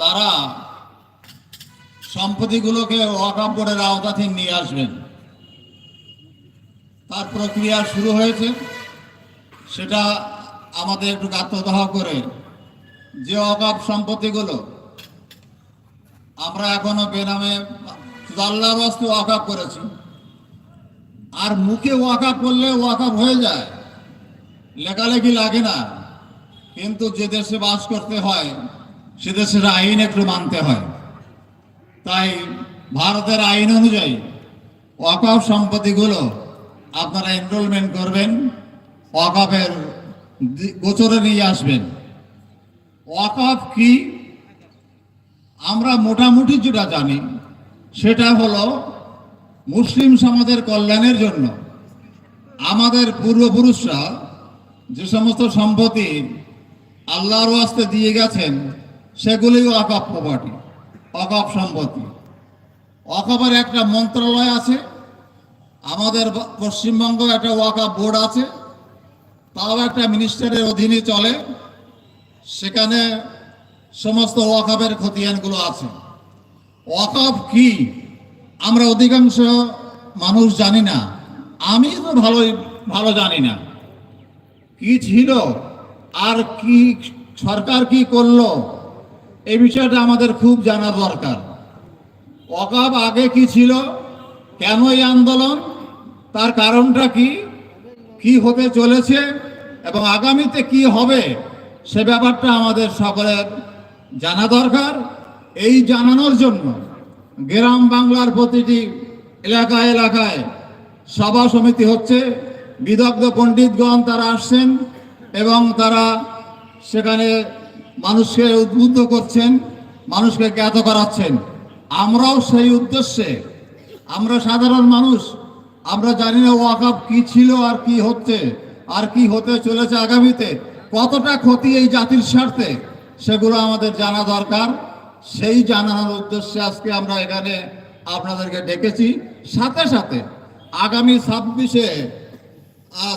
তারা সম্পত্তিগুলোকে ওয়াকাপ বোর্ডের আওতাধীন নিয়ে আসবেন। তার প্রক্রিয়া শুরু হয়েছে। সেটা আমাদের একটু আত্মদাহ করে যে অকাপ সম্পত্তিগুলো আমরা এখনও বেনামে শুধু আল্লাহর বাস্তু ওয়াকাপ করেছি, আর মুখে ওয়াকাপ করলে ওয়াকাপ হয়ে যায়। লেখালেখি লাগে না। কিন্তু যে দেশে বাস করতে হয়, সে দেশের আইন একটু মানতে হয়। তাই ভারতের আইন অনুযায়ী ওয়াকফ সম্পত্তিগুলো আপনারা এনরোলমেন্ট করবেন ওয়াকফের গোচরে নিয়ে আসবেন। ওয়াকফ কি? আমরা মোটামুটি যেটা জানি, সেটা হলো মুসলিম সমাজের কল্যাণের জন্য আমাদের পূর্বপুরুষরা যে সমস্ত সম্পত্তি আল্লাহর ওয়াস্তে দিয়ে গেছেন সেগুলি অকাপ প্রপার্টি, অকাপ সম্পত্তি। অকাপের একটা মন্ত্রণালয় আছে, আমাদের পশ্চিমবঙ্গ একটা ওয়াকাপ বোর্ড আছে, তাও একটা মিনিস্টারের অধীনে চলে, সেখানে সমস্ত ওয়াকাপের খতিয়ানগুলো আছে। ওয়াকাপ কি? আমরা অধিকাংশ মানুষ জানি না। আমি তো ভালোই ভালো জানি না। কি ছিল? আর কি সরকার কি করল? এই বিষয়টা আমাদের খুব জানা দরকার। অকাব আগে কি ছিল? কেন এই আন্দোলন? তার কারণটা কি? কি হতে চলেছে? এবং আগামীতে কি হবে? সে ব্যাপারটা আমাদের সকলের জানা দরকার। এই জানানোর জন্য গ্রাম বাংলার প্রতিটি এলাকায় এলাকায় সভা সমিতি হচ্ছে। বিদগ্ধ পণ্ডিতগণ তারা আসছেন। এবং তারা সেখানে মানুষকে উদ্বুদ্ধ করছেন, মানুষকে জ্ঞাত করাচ্ছেন। আমরাও সেই উদ্দেশ্যে। আমরা সাধারণ মানুষ, আমরা জানি না ওয়াকাপ কি ছিল আর কি হচ্ছে, আর কি হতে চলেছে আগামীতে, কতটা ক্ষতি এই জাতির স্বার্থে, সেগুলো আমাদের জানা দরকার। সেই জানানোর উদ্দেশ্যে আজকে আমরা এখানে আপনাদেরকে ডেকেছি। সাথে সাথে আগামী ছাব্বিশে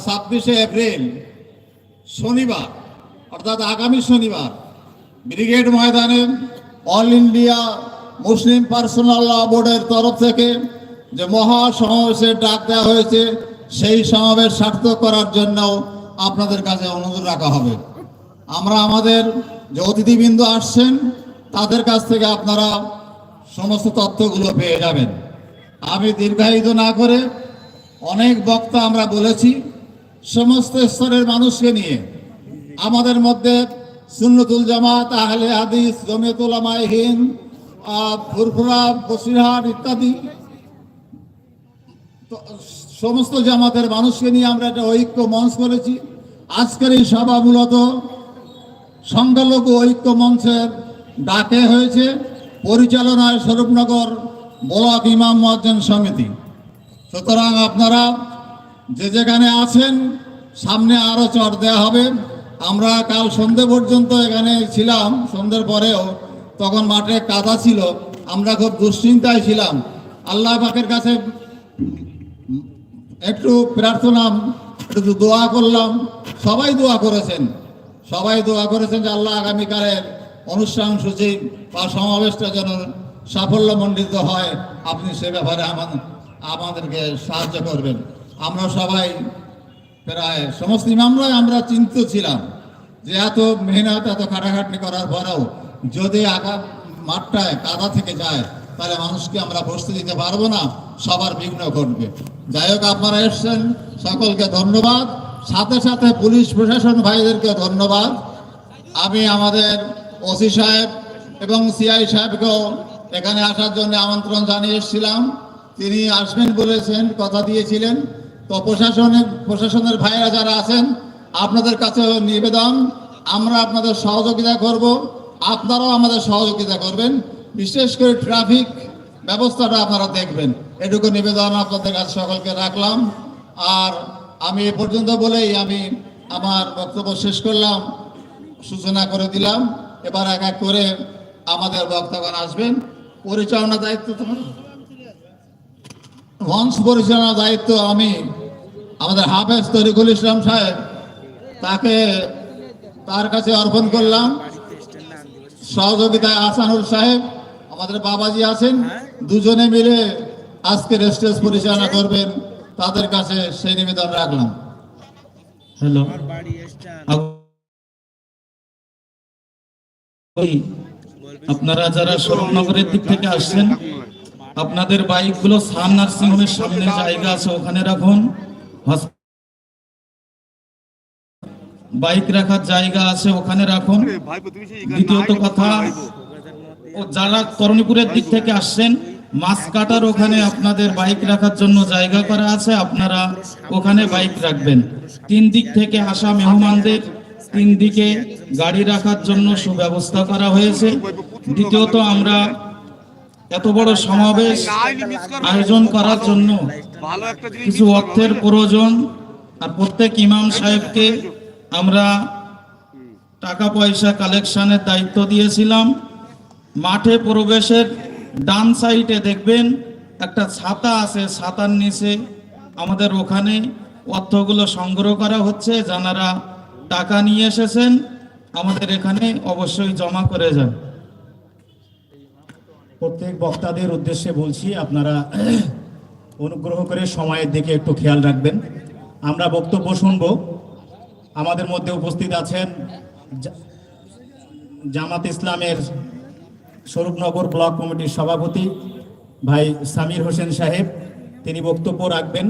ছাব্বিশে এপ্রিল শনিবার, অর্থাৎ আগামী শনিবার, ব্রিগেড ময়দানে All India Muslim Personal Law বোর্ডের তরফ থেকে যে মহা সমাবেশের ডাক দেওয়া হয়েছে, সেই সমাবেশ সার্থক করার জন্য আপনাদের কাছে অনুরোধ রাখা হবে। আমরা আমাদের যে অতিথিবৃন্দ আসছেন, তাদের কাছ থেকে আপনারা সমস্ত তথ্যগুলো পেয়ে যাবেন। আমি দীর্ঘায়িত না করে অনেক বক্তা আমরা বলেছি সমস্ত স্তরের মানুষকে নিয়ে আমাদের মধ্যে সুন্নতুল জামাত, আহলে হাদিস, জমিয়তুল আমায় হিন্দ ফুরফুরা বসিরহাট ইত্যাদি। সমস্ত জামাতের মানুষকে নিয়ে আমরা একটা ঐক্য মঞ্চ করেছি। আজকের এই সভা মূলত সংখ্যালঘু ঐক্য মঞ্চের ডাকে হয়েছে। পরিচালনায় স্বরূপনগর ব্লক ইমাম মহাজন সমিতি। সুতরাং আপনারা যে যেখানে আছেন, সামনে আরও চড় দেওয়া হবে। আমরা কাল সন্ধে পর্যন্ত এখানে ছিলাম, সন্ধ্যের পরেও। তখন মাঠে কাদা ছিল, আমরা খুব দুশ্চিন্তায় ছিলাম। আল্লাহ পাকের কাছে একটু প্রার্থনা একটু দোয়া করলাম। সবাই দোয়া করেছেন। সবাই দোয়া করেছেন যে আল্লাহ আগামীকালের অনুষ্ঠান সূচি বা সমাবেশটা যেন সাফল্যমণ্ডিত হয়। আপনি সে ব্যাপারে আমাদের আমাদেরকে সাহায্য করবেন। আমরা সবাই প্রায় সমস্ত ইমামরাই আমরা চিন্তিত ছিলাম যে এত মেহনত, এত খাটাখাটনি করার পরেও যদি আগা মাঠটায় কাদা থেকে যায়, তাহলে মানুষকে আমরা বসতে দিতে পারব না, সবার বিঘ্ন ঘটবে। যাই হোক, আপনারা এসছেন, সকলকে ধন্যবাদ। সাথে সাথে পুলিশ প্রশাসন ভাইদেরকে ধন্যবাদ। আমি আমাদের ওসি সাহেব এবং সিআই সাহেবকেও এখানে আসার জন্য আমন্ত্রণ জানিয়ে এসেছিলাম। তিনি আসবেন বলেছেন, কথা দিয়েছিলেন। তো প্রশাসনের প্রশাসনের ভাইয়েরা যারা আছেন, আপনাদের কাছে নিবেদন। আমরা আপনাদের সহযোগিতা করব। আপনারাও আমাদের সহযোগিতা করবেন। বিশেষ করে ট্রাফিক ব্যবস্থাটা আপনারা দেখবেন। এটুকু নিবেদন আপনাদের কাছে সকলকে রাখলাম। আর আমি এ পর্যন্ত বলেই আমি আমার বক্তব্য শেষ করলাম, সূচনা করে দিলাম। এবার এক এক করে আমাদের বক্তাগণ আসবেন। পরিচালনা দায়িত্ব তোমার? মঞ্চ পরিচালনার দায়িত্ব আমি। আমাদের হাফেজ তরিকুল ইসলাম সাহেব, তাকে তার কাছে অর্পণ করলাম। সহযোগিতায় আসানুর সাহেব, আমাদের বাবাজি আছেন, দুজনে মিলে আজকের স্টেজ পরিচালনা করবেন, তাদের কাছে সেই নিবেদন রাখলাম। হ্যালো। আপনারা যারা শরৎনগরের দিক থেকে আসছেন, আপনাদের বাইকগুলো সান নার্সিং হোমের সামনে জায়গা আছে, ওখানে রাখুন। বাইক রাখার জায়গা আছে ওখানে রাখুন। দ্বিতীয়ত কথা যারা করণীপুরের দিক থেকে আসছেন মাছ কাটার ওখানে আপনাদের বাইক রাখার জন্য জায়গা করা আছে আপনারা ওখানে বাইক রাখবেন। তিন দিক থেকে আসা মেহমানদের তিন দিকে গাড়ি রাখার জন্য সুব্যবস্থা করা হয়েছে। দ্বিতীয়ত আমরা এত বড় সমাবেশ আয়োজন করার জন্য কিছু অর্থের প্রয়োজন আর প্রত্যেক ইমাম সাহেবকে আমরা টাকা পয়সা কালেকশনের দায়িত্ব দিয়েছিলাম। মাঠে প্রবেশের ডান সাইডে দেখবেন একটা ছাতা আছে ছাতার নিচে আমাদের ওখানে অর্থগুলো সংগ্রহ করা হচ্ছে যারা টাকা নিয়ে এসেছেন আমাদের এখানে অবশ্যই জমা করে যান। প্রত্যেক বক্তাদের উদ্দেশ্যে বলছি আপনারা অনুগ্রহ করে সময়ের দিকে একটু খেয়াল রাখবেন। আমরা বক্তব্য শুনব। আমাদের মধ্যে উপস্থিত আছেন জামাত ইসলামের স্বরূপনগর ব্লক কমিটির সভাপতি ভাই সামির হোসেন সাহেব। তিনি বক্তব্য রাখবেন।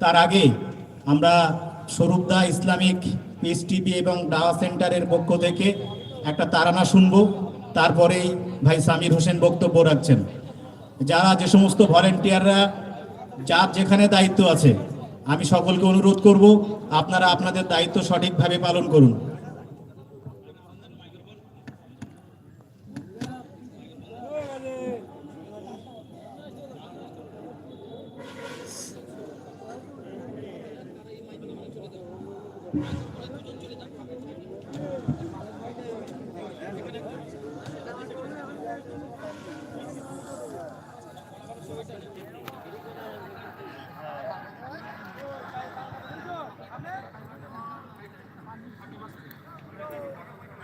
তার আগে আমরা স্বরূপদা ইসলামিক পিস টিভি এবং ডাওয়া সেন্টারের পক্ষ থেকে একটা তারানা শুনব। তারপরেই ভাই সামির হোসেন বক্তব্য রাখছেন। যারা যে সমস্ত ভলেন্টিয়াররা যার যেখানে দায়িত্ব আছে আমি সকলকে অনুরোধ করব আপনারা আপনাদের দায়িত্ব সঠিকভাবে পালন করুন।